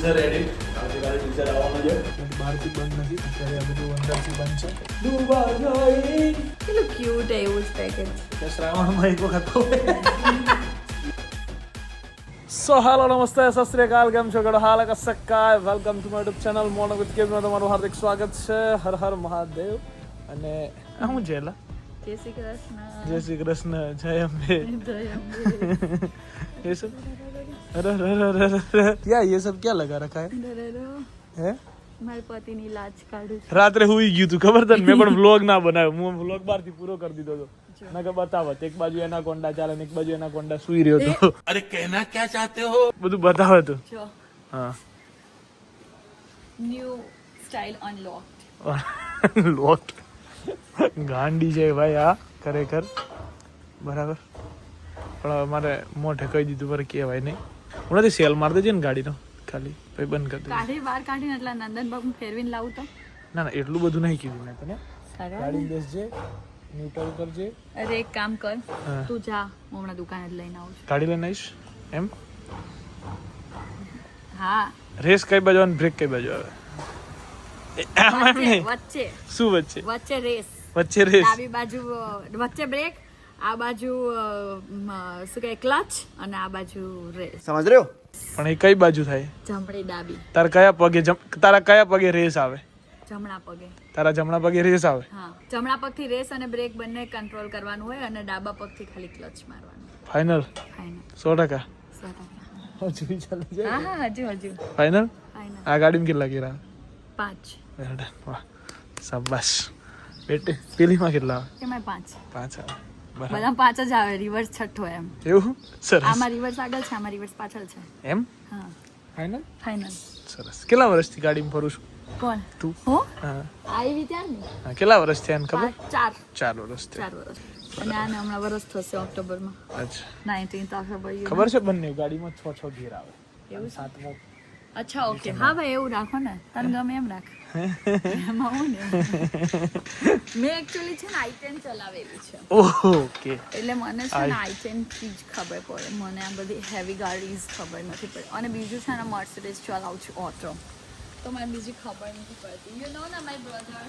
Teaser edit આવતીકાલે teaser આવવાનું છે બહારથી બંધ નથી અત્યારે આ બધું અંદરથી બંધ છે કેટલું ક્યુટ એવું જ પેકેજ શ્રાવણમાં એક વખત સો હાલો નમસ્તે સત શ્રી અકાલ કેમ છો ગડો હાલ કસક્કા welcome to my YouTube channel mono with કેમ તમારું હાર્દિક સ્વાગત છે હર હર મહાદેવ અને હું એલા જય શ્રી કૃષ્ણ જય શ્રી કૃષ્ણ જય અંબે જય અંબે. ये सब अरे अरे अरे अरे अरे क्या ये सब क्या लगा रखा है ડરેલો. हैं મારા પતિની લાજ કાઢું છું રાત્રે હુઈ ગયું તું ખબર તને મેં પણ વ્લોગ ના બનાવ્યો હું વ્લોગ બારથી પૂરો કરી દીધો હતો મેં કે બતાવત એક બાજુ એના કોંડા ચાલે ને એક બાજુ એના કોંડા સુઈ રહ્યો હતો અરે કહેના ક્યાં ચાહતે હો બધું બતાવે તું જો હા ન્યૂ સ્ટાઇલ અનલોક લોટ ગાંડી છે ભાઈ આ ખરેખર. બરાબર. પણ હવે મારે મોઢે કહી દીધું પર કહેવાય નહીં. હું નથી સેલ માર દેજે ને ગાડીનો. ખાલી. ભાઈ બંધ કરી કાઢી બહાર કાઢીને એટલે નંદનબાગ ફેરવીને લાવું તો? ના ના એટલું બધું નહીં કીધું મેં તને. ગાડી બેસજે ન્યુટ્રલ કરજે. અરે એક કામ કર. તું જા હું હમણાં દુકાને જ લઈને આવું છું. ગાડી લઈને આવીશ? એમ? હા. રેસ કઈ બાજુ અને બ્રેક કઈ બાજુ આવે? આમ એમ નહીં. વચ્ચે. શું વચ્ચે? વચ્ચે રેસ વચ્ચે રેસ ડાબી બાજુ વચ્ચે બ્રેક આ બાજુ શું કહે ક્લચ અને આ બાજુ રેસ પણ એ કઈ બાજુ થાય? જમણી ડાબી. તારા કયા પગે તારા કયા પગે રેસ આવે? જમણા પગે. તારા જમણા પગે રેસ આવે? હા. જમણા પગથી રેસ અને બ્રેક બંને કંટ્રોલ કરવાનું હોય અને ડાબા પગથી ખાલી ક્લચ મારવાનું. ફાઇનલ ફાઇનલ સો ટકા? સો ટકા. હજુ ચાલુ છે? હા હા હજુ હજુ. ફાઇનલ ફાઇનલ આ ગાડીમાં કેટલા ગેરા પાંચ. વાહ શાબાશ. બેટે પેલીમાં કેટલા એમાં પાંચ. પાંચ આવે. બધા પાંચ જ આવે રિવર્સ છઠ્ઠો એમ. એવું? સરસ. આમાં રિવર્સ આગળ છે આમાં રિવર્સ પાછળ છે. એમ? હા. ફાઇનલ ફાઇનલ સરસ. કેટલા વર્ષથી ગાડીમાં ફરું છું? કોણ? તું? હું? હા. આવી ત્યાં ને કેટલા વર્ષ થયા ખબર? ચાર. ચાર વર્ષ ચાર વર્ષ. અને આને હમણાં વર્ષ થશે ઓક્ટોબરમાં. અચ્છા. નાઇન્ટીન્થ ઓક્ટોબર ખબર છે બંને ગાડીમાં છ છ ગેર આવે. એવું સાતમો અચ્છા ઓકે. હા ભાઈ એવું રાખો ને. તને ગમે એમ રાખ. એમાં હું ને? મેં એકચ્યુઅલી છે ને આઈ ટેન ચલાવેલી છે. ઓકે. એટલે મને છે ને આઈ- આઈ ટેનથી જ ખબર પડે. મને આ બધી હેવી ગાડીઝ ખબર નથી પડતી. અને બીજું છે ને મર્સિડીઝ ચલાવું છું ઓટો તો મને બીજી ખબર નથી પડતી. યુ નો ના my brother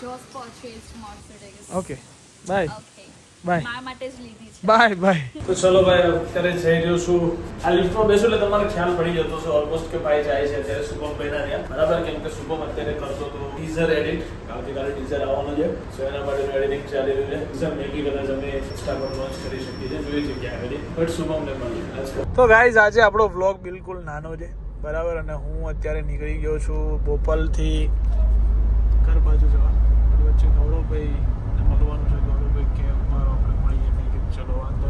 Jose purchase Mercedes okay bye okay bye. માટે જ લીધી છે. Bye bye. તો ચલો ભાઈ અત્યારે જઈ રહ્યો છું. આ લિફ્ટમાં બેસું એટલે તમારે ખ્યાલ પડી જતો છે ઓલમોસ્ટ કે ભાઈ જાય છે અત્યારે શુભમ ભાઈ ના ત્યાં. બરાબર કેમ કે શુભમ અત્યારે કરતો હતો ટીઝર એડિટ આવતીકાલે ટીઝર આવવાનું છે. સો એના માટેનું એડિટિંગ ચાલી રહ્યું છે. ટીઝર મેગી કદાચ અમે ઇન્સ્ટા પર લોન્ચ કરી શકીએ છીએ. જોઈ છે ક્યાં આગળ બટ શુભમને મળ્યું તો ગાઈઝ આજે આપણો વ્લોગ બિલકુલ નાનો છે. બરાબર અને હું અત્યારે નીકળી ગયો છું બોપલથી ઘર બાજુ જવા. વચ્ચે ગૌરવભાઈ ને મળવાનું છે ગૌરવભાઈ કે અમારો આપણે મળીએ મેં કીધું ચલો વાંધો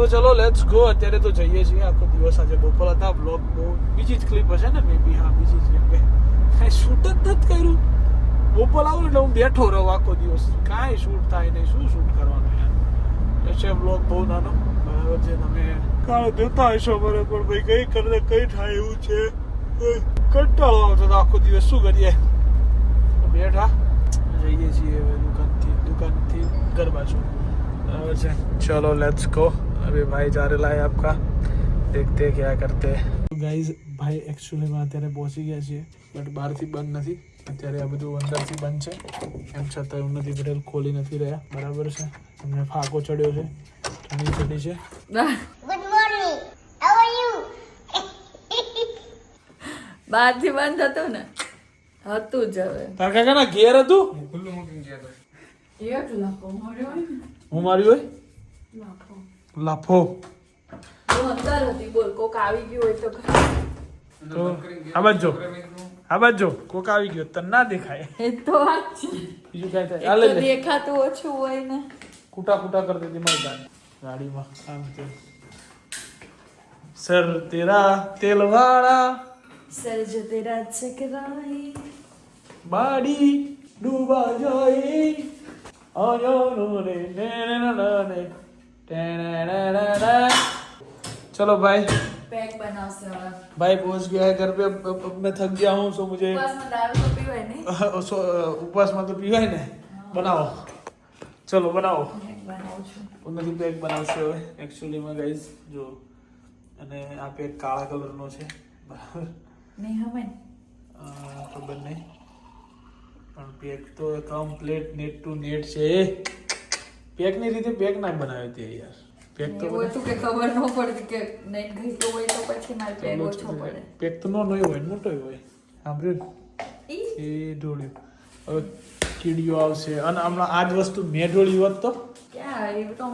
સો ચલો લેટ્સ ગો અત્યારે તો જઈએ છીએ. આખો દિવસ આજે બપોર હતા. બ્લોગ બહુ બીજી જ ક્લિપ હશે ને મે બી હા, બીજી જ કેમ કાંઈ શૂટ જ નથી કર્યું. બપોર આવું એટલે હું બેઠો રહું આખો દિવસ. કાંઈ શૂટ થાય નહીં. શું શૂટ કરવાનું યાર? છે બ્લોગ બહુ નાનો. બરાબર છે, તમે કાળો જોતા હશો બરાબર ભાઈ કઈ કરે કઈ થાય એવું છે? કંટાળો આવતો આખો દિવસ. શું કરીએ? બેઠા. જઈએ છીએ દુકાનથી દુકાનથી ઘર બાજુ બરાબર છે. ચલો લેટ્સ ગો અભી ભાઈ જા રહે લાય આપકા देखते हैं क्या करते ગાઈઝ ભાઈ એકચ્યુઅલીમાં અત્યારે પહોંચી ગયા છીએ બટ બહારથી બંધ નથી અત્યારે આ બધું અંદરથી બંધ છે એમ છતાં એવું નથી પટેલ ખોલી નથી રહ્યા બરાબર છે અમને ફાકો ચડ્યો છે ઠંડી ચડી છે Good morning. How are you? બહારથી બંધ હતું ને હતું જ હવે તાર કાકાના ઘેર હતું એક લાખો મળ્યો હોય ને હું મારી હોય લાખો લાફો. હું અંદર હતી બોલ કોક આવી ગયું હોય તો ઘર. તો આ બાજુ જો. આ બાજુ કોક આવી ગયો તને ના દેખાય. એ તો બીજું કાંઈ થાય. એક આ તો લઈ લે. દેખાતું ઓછું હોય ને. કુટા કુટા કરી દેતી મારી ગાડીમાં. આમ તેમ સર તેરા તેલ વાળા સર્જ તેરા ચકરાઈ. બાડી ડૂબા જાય. રે ને ને ને ને ને. ટે ને ને ને ને. ચલો ભાઈ પેક બનાવશે હવે भाई पहुंच गया है घर पे अब- अब अब मैं थक गया हूँ सो मुझे ઉપવાસમાં દારૂ તો પીવાય નહીં सो उपवास में तो पीवाय ને બનાવો ચલો બનાવો પેક બનાવું છું ઉન્નતિ પેક બનાવશે હવે એકચ્યુઅલીમાં ગાઈઝ જો અને આ પેક કાળા કલરનો છે બરાબર નહીં હવે અ, ખબર નહીં પણ પેક તો કમ્પ્લીટ નેટ ટુ નેટ છે પેકની રીતે પેક ના બનાવી તે યાર. પેક તો હોય હતું કે ખબર ન પડતી કે નેટ ગઈ હોય તો પછી મારે પેક ઓછો પડે. પેક તો નાનો હોય મોટો હોય. સાંભળ્યું એ ઢોળ્યું. હવે કીડીઓ આવશે. અને હમણાં આ જ વસ્તુ મેં ઢોળી હોત તો? તો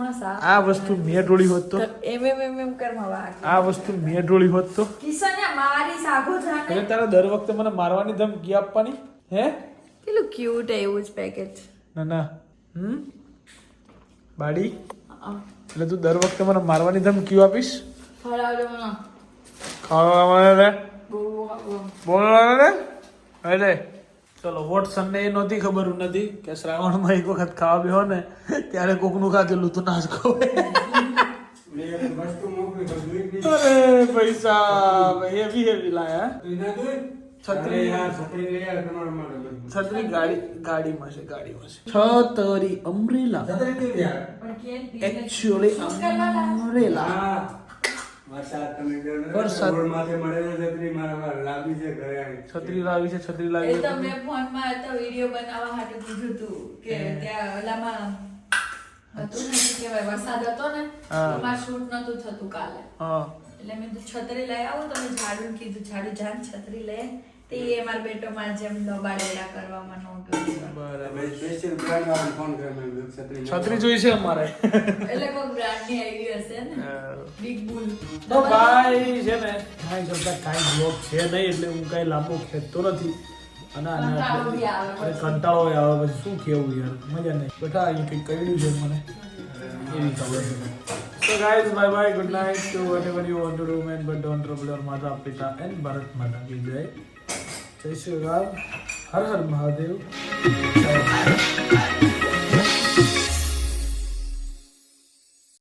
આ વસ્તુ મેં ઢોળી હોત તો? એમ એમ એમ એમ કરવા આ વસ્તુ મેં ઢોળી હોત તો? કિશને મારી સાગો એટલે તારે દર વખતે મને મારવાની ધમકી આપવાની? હે? કેટલું ક્યુટ એવું જ પેકેજ ના ના. હમ? બાડી? એટલે તું દર વખતે મને મારવાની ધમકીઓ આપીશ? ખાવા રે ને? એટલે ચલો વોટસન ને એ નહોતી ખબર નથી કે શ્રાવણમાં એક વખત ખાવા બેહો ને ત્યારે કોકનું ખાધેલું તું ના જ. અરે પૈસા હેવી હેવી લાયા? છત્રી. છત્રી લઈ આવ તમારા માટે ગાડી ગાડીમાં છે ગાડીમાં છે. છતરી અમરેલા. છત્રી કેવી યાર? પણ કેમ એકચ્યુઅલી અમરેલા. હા. વરસાદ તમે કહો ને, વરસાદ. રોડમાંથી મળેલો છત્રી લાવી છે છત્રી લાવી મેં તો વીડિયો બનાવવા હાટુ કીધું તું કે ત્યાં ઓલામાં હતું ને શું વરસાદ હતો ને. એમાં શૂટ નતું થતું કાલે. એટલે મેં છત્રી લઈ આવું તમે ઝાડુ કીધું ઝાડુ જાન છત્રી લે. તે એ મારા બેટોમાં જેમ દબાડેલા કરવામાં નહોતું બરાબર. છત્રી છત્રી જોઈ છે અમારે. એટલે કોઈ બ્રાન્ડની આવી હશે ને? બિગ બુલ તો ભાઈ છે ને કાંઈ બ્લોગ છે નહીં એટલે હું કાંઈ લાંબો ખેંચતો નથી. અને આને કંટાળો આવે અરે કંટાળો ય આવે પછી શું કેવું યાર? મજા નહીં. બેટા અહીં કંઈક કર્યું છે મને. એવી ખબર છે. So guys, bye bye, good night. To whatever you want to do, man, but don't trouble your mother, Pita, and Bharat Mata jai. જય શ્રી રામ હર હર મહાદેવ.